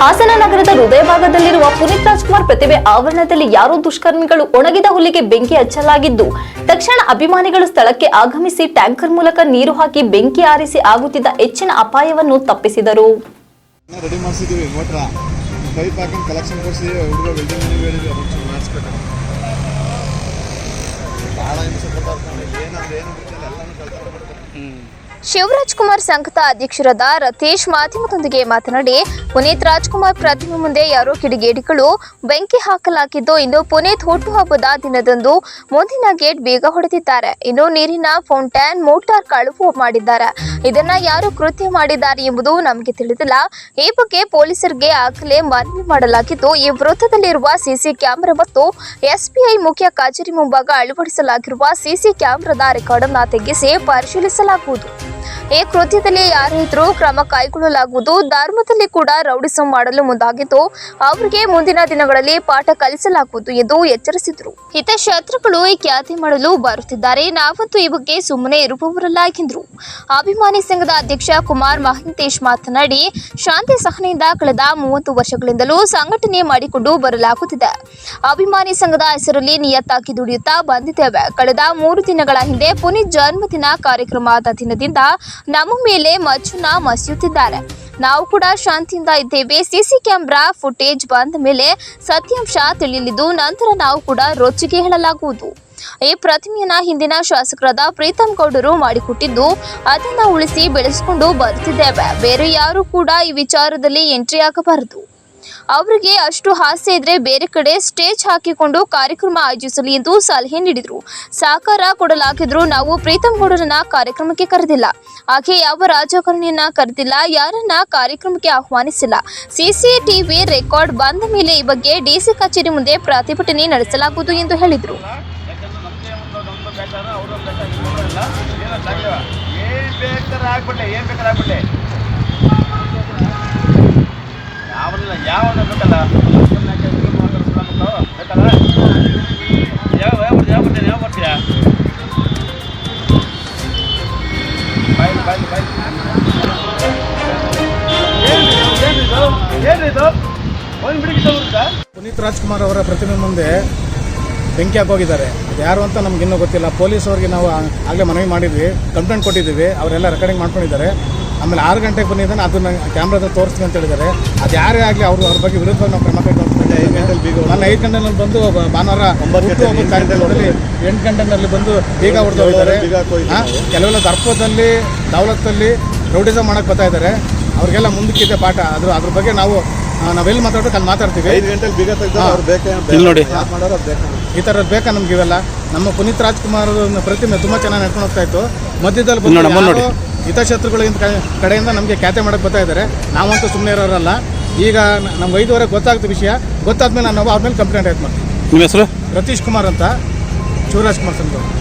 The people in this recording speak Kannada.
ಹಾಸನ ನಗರದ ಹೃದಯ ಭಾಗದಲ್ಲಿರುವ ಪುನೀತ್ ರಾಜ್ಕುಮಾರ್ ಪ್ರತಿಭೆ ಆವರಣದಲ್ಲಿ ಯಾರೋ ದುಷ್ಕರ್ಮಿಗಳು ಒಣಗಿದ ಹುಲ್ಲಿಗೆ ಬೆಂಕಿ ಹಚ್ಚಲಾಗಿದ್ದು ತಕ್ಷಣ ಅಭಿಮಾನಿಗಳು ಸ್ಥಳಕ್ಕೆ ಆಗಮಿಸಿ ಟ್ಯಾಂಕರ್ ಮೂಲಕ ನೀರು ಹಾಕಿ ಬೆಂಕಿ ಆರಿಸಿ ಆಗುತ್ತಿದ್ದ ಹೆಚ್ಚಿನ ಅಪಾಯವನ್ನು ತಪ್ಪಿಸಿದರು. ಭಾಳ ಹಿಂಸೆ ಏನಂದ್ರೆ ಏನು ಗೊತ್ತಿಲ್ಲ ಎಲ್ಲನೂ ಮಾಡ್ತಾರೆ ಶಿವರಾಜ್ ಕುಮಾರ್ ಸಂಘದ ಅಧ್ಯಕ್ಷರಾದ ರತೀಶ್ ಮಾಧ್ಯಮದೊಂದಿಗೆ ಮಾತನಾಡಿ, ಪುನೀತ್ ರಾಜ್ಕುಮಾರ್ ಪ್ರತಿಮೆ ಮುಂದೆ ಯಾರೋ ಕಿಡಿಗೇಡಿಗಳು ಬೆಂಕಿ ಹಾಕಲಾಗಿದ್ದು, ಇನ್ನು ಪುನೀತ್ ಹುಟ್ಟುಹಬ್ಬದ ದಿನದಂದು ಮುಂದಿನ ಗೇಟ್ ಬೇಗ ಹೊಡೆದಿದ್ದಾರೆ. ಇನ್ನು ನೀರಿನ ಫೌಂಟೇನ್ ಮೋಟಾರ್ ಕಳುವು ಮಾಡಿದ್ದಾರೆ. ಇದನ್ನ ಯಾರು ಕೃತ್ಯ ಮಾಡಿದ್ದಾರೆ ಎಂಬುದು ನಮಗೆ ತಿಳಿದಿಲ್ಲ. ಈ ಬಗ್ಗೆ ಪೊಲೀಸರಿಗೆ ಆಗಲೇ ಮನವಿ ಮಾಡಲಾಗಿದ್ದು, ಈ ವೃತ್ತದಲ್ಲಿರುವ ಸಿಸಿ ಕ್ಯಾಮೆರಾ ಮತ್ತು ಎಸ್ಬಿಐ ಮುಖ್ಯ ಕಚೇರಿ ಮುಂಭಾಗ ಅಳವಡಿಸಲಾಗಿರುವ ಸಿಸಿ ಕ್ಯಾಮೆರಾದ ರೆಕಾರ್ಡ್ ಅನ್ನ ತೆಗೆಸಿ ಪರಿಶೀಲಿಸಲಾಗುವುದು. ಈ ಕೃತ್ಯದಲ್ಲಿ ಯಾರೇ ಇದ್ರೂ ಕ್ರಮ ಕೈಗೊಳ್ಳಲಾಗುವುದು. ಧರ್ಮದಲ್ಲಿ ಕೂಡ ರೌಡಿಸಂ ಮಾಡಲು ಮುಂದಾಗಿದ್ದು, ಅವರಿಗೆ ಮುಂದಿನ ದಿನಗಳಲ್ಲಿ ಪಾಠ ಕಲಿಸಲಾಗುವುದು ಎಂದು ಎಚ್ಚರಿಸಿದರು. ಹಿತಶತ್ರುಗಳು ಈ ಖ್ಯಾತಿ ಮಾಡಲು ಬರುತ್ತಿದ್ದಾರೆ. ನಾವಂತೂ ಈ ಬಗ್ಗೆ ಸುಮ್ಮನೆ ಇರುವವರಲ್ಲ ಎಂದರು. ಅಭಿಮಾನಿ ಸಂಘದ ಅಧ್ಯಕ್ಷ ಕುಮಾರ್ ಮಹಂತೇಶ್ ಮಾತನಾಡಿ, ಶಾಂತಿ ಸಹನೆಯಿಂದ ಕಳೆದ ಮೂವತ್ತು ವರ್ಷಗಳಿಂದಲೂ ಸಂಘಟನೆ ಮಾಡಿಕೊಂಡು ಬರಲಾಗುತ್ತಿದೆ. ಅಭಿಮಾನಿ ಸಂಘದ ಹೆಸರಲ್ಲಿ ನಿಯತ್ತಾಗಿ ದುಡಿಯುತ್ತಾ ಬಂದಿದ್ದೇವೆ. ಕಳೆದ ಮೂರು ದಿನಗಳ ಹಿಂದೆ ಪುನೀತ್ ಜನ್ಮದಿನ ಕಾರ್ಯಕ್ರಮದ ದಿನದಿಂದ ನಮ್ಮ ಮೇಲೆ ಮಚ್ಚುನ ಮಸಿಯುತ್ತಿದ್ದಾರೆ. ನಾವು ಕೂಡ ಶಾಂತಿಯಿಂದ ಇದ್ದೇವೆ. ಸಿಸಿ ಕ್ಯಾಮೆರಾ ಫುಟೇಜ್ ಬಂದ ಮೇಲೆ ಸತ್ಯಾಂಶ ತಿಳಿಯಲಿದ್ದು, ನಂತರ ನಾವು ಕೂಡ ರೊಚ್ಚಿಗೆ ಹೇಳಲಾಗುವುದು. ಈ ಪ್ರತಿಮೆಯನ್ನ ಹಿಂದಿನ ಶಾಸಕರಾದ ಪ್ರೀತಮ್ ಗೌಡರು ಮಾಡಿಕೊಟ್ಟಿದ್ದು, ಅದನ್ನ ಉಳಿಸಿ ಬೆಳೆಸಿಕೊಂಡು ಬರುತ್ತಿದ್ದೇವೆ ಬೇರೆ ಯಾರು ಕೂಡ ಈ ವಿಚಾರದಲ್ಲಿ ಎಂಟ್ರಿ ಆಗಬಾರದು. ಅವರಿಗೆ ಅಷ್ಟು ಹಾಸ್ಯ ಇದ್ರೆ ಬೇರೆ ಕಡೆ ಸ್ಟೇಜ್ ಹಾಕಿಕೊಂಡು ಕಾರ್ಯಕ್ರಮ ಆಯೋಜಿಸಲಿ ಎಂದು ಸಲಹೆ ನೀಡಿದರು. ಸಹಕಾರ ಕೊಡಲಾಗಿದ್ರು ನಾವು ಪ್ರೀತಮ್ ಗೌಡರನ್ನ ಕಾರ್ಯಕ್ರಮಕ್ಕೆ ಕರೆದಿಲ್ಲ. ಹಾಗೆ ಯಾವ ರಾಜಕಾರಣಿಯನ್ನ ಕರೆದಿಲ್ಲ, ಯಾರನ್ನ ಕಾರ್ಯಕ್ರಮಕ್ಕೆ ಆಹ್ವಾನಿಸಿಲ್ಲ. ಸಿಸಿಟಿವಿ ರೆಕಾರ್ಡ್ ಬಂದ ಮೇಲೆ ಈ ಬಗ್ಗೆ ಡಿಸಿ ಕಚೇರಿ ಮುಂದೆ ಪ್ರತಿಭಟನೆ ನಡೆಸಲಾಗುವುದು ಎಂದು ಹೇಳಿದರು. ಯಾವಲ್ಲ ಯಾವ ಬೇಕಲ್ಲ? ಯಾವ ಬರ್ತೀಯಾ ಬಾಯ್ ಬಾಯ್ ಬಾಯ್. ಪುನೀತ್ ರಾಜ್ಕುಮಾರ್ ಅವರ ಪ್ರತಿಮೆ ಮುಂದೆ ಬೆಂಕಿ ಹಾಕೋಗಿದ್ದಾರೆ. ಯಾರು ಅಂತ ನಮ್ಗೆ ಇನ್ನೂ ಗೊತ್ತಿಲ್ಲ. ಪೊಲೀಸ್ ಅವ್ರಿಗೆ ನಾವು ಆಗಲೇ ಮನವಿ ಮಾಡಿದ್ವಿ. ಕಂಪ್ಲೇಂಟ್ ಕೊಟ್ಟಿದ್ದೀವಿ. ಅವರೆಲ್ಲ ರೆಕಾರ್ಡಿಂಗ್ ಮಾಡ್ಕೊಂಡಿದ್ದಾರೆ. ಆಮೇಲೆ ಆರು ಗಂಟೆಗೆ ಬಂದಿದ್ದಾನೆ ಅದನ್ನ ಕ್ಯಾಮ್ರಾದಲ್ಲಿ ತೋರಿಸ್ತೀನಿ ಅಂತ ಹೇಳಿದ್ದಾರೆ. ಅದು ಯಾರೇ ಆಗಲಿ ಅವರು ಅವ್ರ ಬಗ್ಗೆ ವಿರುದ್ಧವಾಗಿ ನಾವು ಕ್ರಮ ಕೈಗೊಳ್ತೀವಿ. ನಾನು ಐದು ಗಂಟೆನಲ್ಲಿ ಬಂದು ಭಾನುವಾರ ಗಂಟೆ ಕಾರ್ಯಕ್ರಮದಲ್ಲಿ ಎಂಟು ಗಂಟೆನಲ್ಲಿ ಬಂದು ಬೀಗ ಹೊಡೆದು ಹೋಗಿದ್ದಾರೆ ಹಾ? ಕೆಲವೆಲ್ಲ ದರ್ಪದಲ್ಲಿ ದೌಲತ್ತಲ್ಲಿ ರೌಡಿಸಮ್ ಮಾಡಕ್ಕೆ ಬರ್ತಾ ಇದ್ದಾರೆ. ಅವ್ರಿಗೆಲ್ಲ ಮುಂದಕ್ಕಿದೆ ಪಾಠ. ಅದ್ರ ಅದ್ರ ಬಗ್ಗೆ ನಾವು ನಾವೆಲ್ಲಿ ಮಾತಾಡೋದು ಅಲ್ಲಿ ಮಾತಾಡ್ತೀವಿ. ಐದು ಗಂಟೆಲಿ ಬೀಗ ತೆಗೆದು ನೋಡಿ. ಮಾಡೋರು ಬೇಕಾ? ಈ ಥರದ್ದು ಬೇಕಾ ನಮ್ಗೆ ಇವೆಲ್ಲ? ನಮ್ಮ ಪುನೀತ್ ರಾಜ್ಕುಮಾರ್ ಪ್ರತಿಮೆ ತುಂಬ ಚೆನ್ನಾಗಿ ನಡ್ಕೊಂಡು ಹೋಗ್ತಾ ಇತ್ತು. ಮಧ್ಯದಲ್ಲಿ ಬಂದು ಹಿತಶತ್ರುಗಳಿಂದ ಕಡೆಯಿಂದ ನಮಗೆ ಖ್ಯಾತೆ ಮಾಡಕ್ಕೆ ಬರ್ತಾ ಇದ್ದಾರೆ ನಾವಂತೂ ಸುಮ್ಮನೆ ಇರೋರಲ್ಲ. ಈಗ ನಮ್ಗೆ ಐದುವರೆಗೆ ಗೊತ್ತಾಗುತ್ತೆ ವಿಷಯ. ಗೊತ್ತಾದ್ಮೇಲೆ ನಾನು ಅವ್ರ ಮೇಲೆ ಕಂಪ್ಲೇಂಟ್ ಆಯ್ತು ಮಾಡ್ತೀನಿ ನಿಮ್ಮ ಹೆಸರು? ರತೀಶ್ ಕುಮಾರ್ ಅಂತ. ಶಿವರಾಜ್ ಕುಮಾರ್ ಸಂಘ